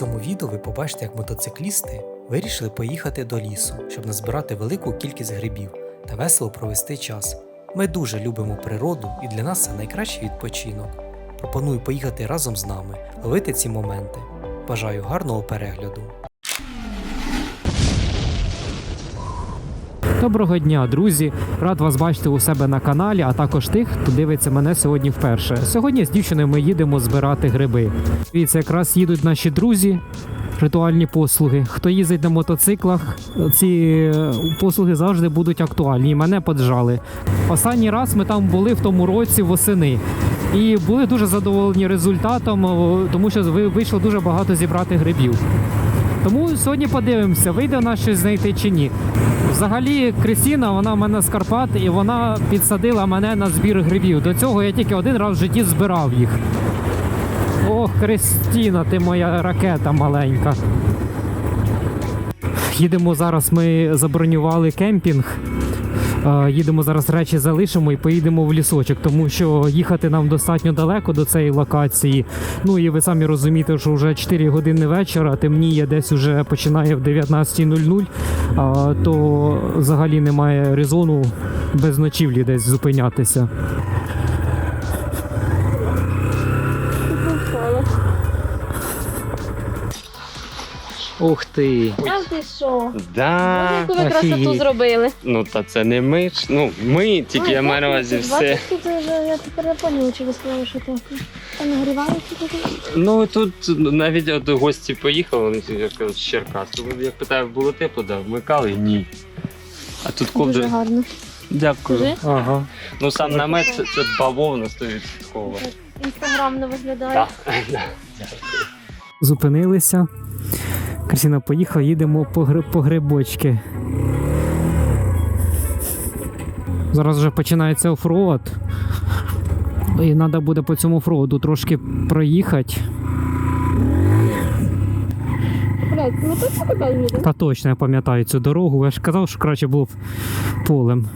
цьому відео ви побачите, як мотоциклісти вирішили поїхати до лісу, щоб назбирати велику кількість грибів та весело провести час. Ми дуже любимо природу і для нас це найкращий відпочинок. Пропоную поїхати разом з нами, ловити ці моменти. Бажаю гарного перегляду. Доброго дня, друзі! Рад вас бачити у себе на каналі, а також тих, хто дивиться мене сьогодні вперше. Сьогодні з дівчиною ми їдемо збирати гриби. Дивіться, якраз їдуть наші друзі. Ритуальні послуги. Хто їздить на мотоциклах, ці е, послуги завжди будуть актуальні. І мене поджали. Останній раз ми там були в тому році восени. І були дуже задоволені результатом, тому що ви- вийшло дуже багато зібрати грибів. Тому сьогодні подивимося, вийде в щось знайти чи ні. Взагалі, Кристіна, вона в мене з Карпат, і вона підсадила мене на збір грибів. До цього я тільки один раз в житті збирав їх. Ох, Кристіна, ти моя ракета маленька. Їдемо зараз. Ми забронювали кемпінг. Їдемо зараз речі залишимо і поїдемо в лісочок, тому що їхати нам достатньо далеко до цієї локації. Ну і ви самі розумієте, що вже 4 години вечора, темніє десь уже починає в 19.00, а, то взагалі немає резону без ночівлі десь зупинятися. Ух ти! А ти що? Да. Яку ви красоту офігеть. зробили. Ну та це не ми ж. Ну, ми тільки я маю на увазі все. Я тепер не поняла, чи ви сказали, що так. А нагрівається тут? Ну тут навіть от гості поїхали, вони як з Черкас. Тому Я питаю, було тепло, да, вмикали? Ні. А тут Дуже ковдри. гарно. Дякую. Скажи. Ага. Ну сам намет це, це бавовна стоїть відкова. Інстаграмно виглядає. Так. Зупинилися. Кристина поїхала, їдемо по, гри- по грибочки. Зараз вже починається офроуд. І треба буде по цьому офроуду трошки проїхати. Ну? Та точно я пам'ятаю цю дорогу. Я ж казав, що краще було б полем.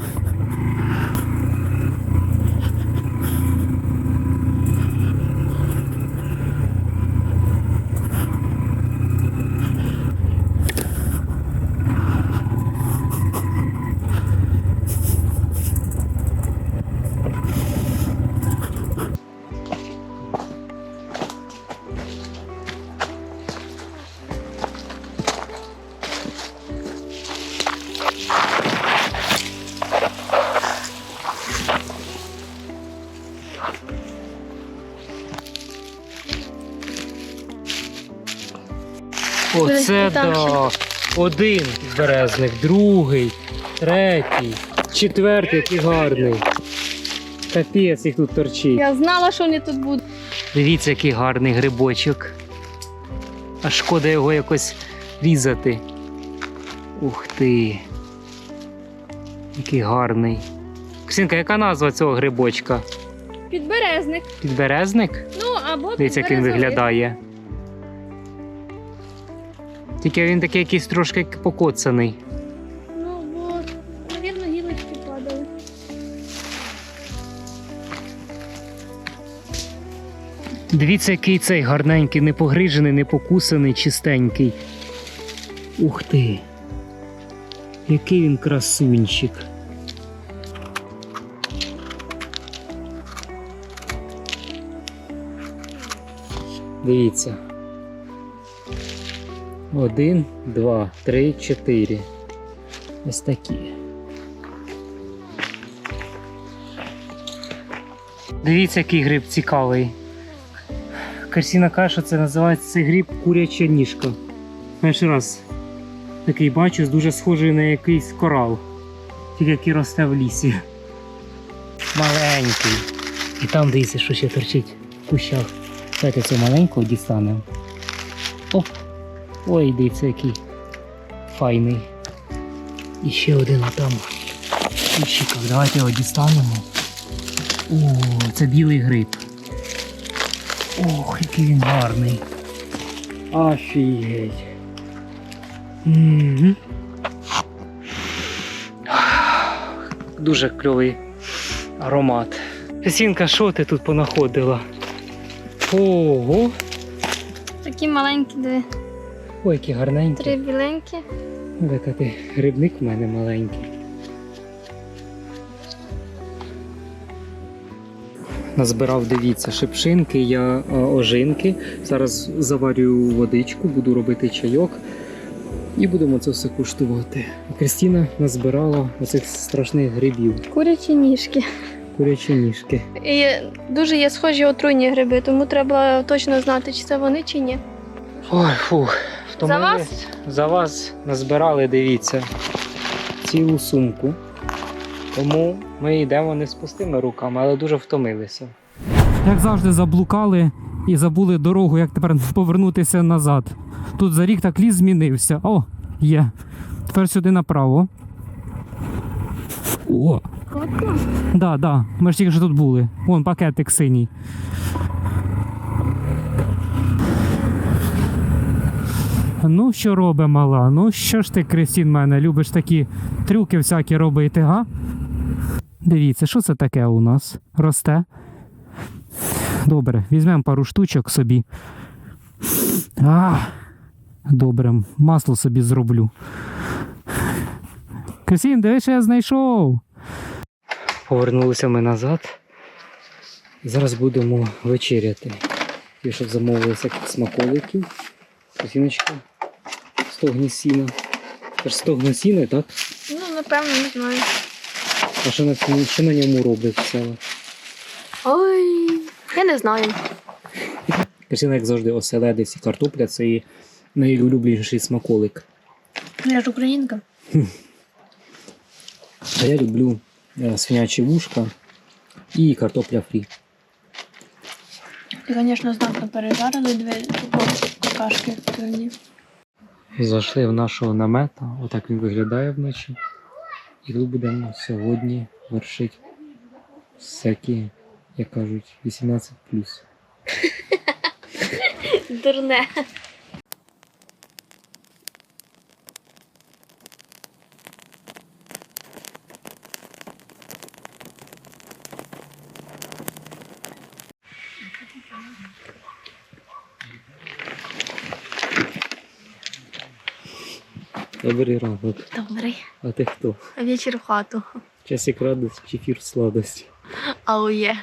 Оце да. Один березник, другий, третій, четвертий, який гарний. Капець їх тут торчить. Я знала, що вони тут будуть. Дивіться, який гарний грибочок. А шкода його якось різати. Ух ти. Який гарний. Ксінка, яка назва цього грибочка? Підберезник. Підберезник? Ну, або Дивіться, як він виглядає. Тільки він такий якийсь трошки покоцаний. Ну, бо, навірно, гілочки падали. Дивіться, який цей гарненький, не погрижений, не покусаний, чистенький. Ух ти. Який він красунчик. Дивіться. Один, два, три, чотири. Ось такі. Дивіться, який гриб цікавий. Карсіна що це називається цей гриб куряча ніжка. Перший раз такий бачу, дуже схожий на якийсь корал, тільки який росте в лісі. Маленький. І там дивіться, що ще торчить в кущах. Давайте цього маленького дістанемо. Оп! Ой, дивіться, який файний. І ще один там. Кущиках. Давайте його дістанемо. О, це білий гриб. Ох, який він гарний. Офігеть. Мгм. Дуже кльовий аромат. Песінка, що ти тут понаходила? Ого. Такі маленькі, дві. Ой, які гарненькі. Три біленькі. Велика ти грибник в мене маленький. Назбирав, дивіться, шипшинки, я е, ожинки. Зараз заварю водичку, буду робити чайок і будемо це все куштувати. Кристина назбирала оцих страшних грибів, Курячі ніжки. курячі ніжки. І дуже є схожі отруйні гриби, тому треба точно знати, чи це вони, чи ні. Ой, фух, За вас? За вас назбирали, дивіться, цілу сумку. Тому ми йдемо не з пустими руками, але дуже втомилися. Як завжди, заблукали і забули дорогу, як тепер повернутися назад. Тут за рік так ліс змінився. О, є. Тепер сюди направо. О! Да, да. Ми ж тільки що тут були. Вон пакетик синій. Ну, що робить мала? Ну що ж ти, Кристін, мене, любиш такі трюки всякі робити, га? Дивіться, що це таке у нас? Росте. Добре, візьмемо пару штучок собі. А, добре, масло собі зроблю. Кристін, диви, що я знайшов. Повернулися ми назад. Зараз будемо вечеряти. Ті, що замовили всяких смаколиків. Кристиночка, стогні сіна. Це ж стогне сіна, так? Ну, напевно, не знаю. А що на, цьому- що на ньому роблять села? Ой, я не знаю. Кристина, як завжди, оселедець і картопля це її найулюбленіший смаколик. Я ж українка. А я люблю е, свинячі вушка і картопля фрі. І, звісно, знатно пережарили дві какашки тверді. Зайшли в нашого намета, отак він виглядає вночі. І тут будемо сьогодні вершити всякі, як кажуть, 18 Дурне. Добрий ранок. Добрий. А ти хто? Вечір в хату. Часик радості чи фір сладості? Аує.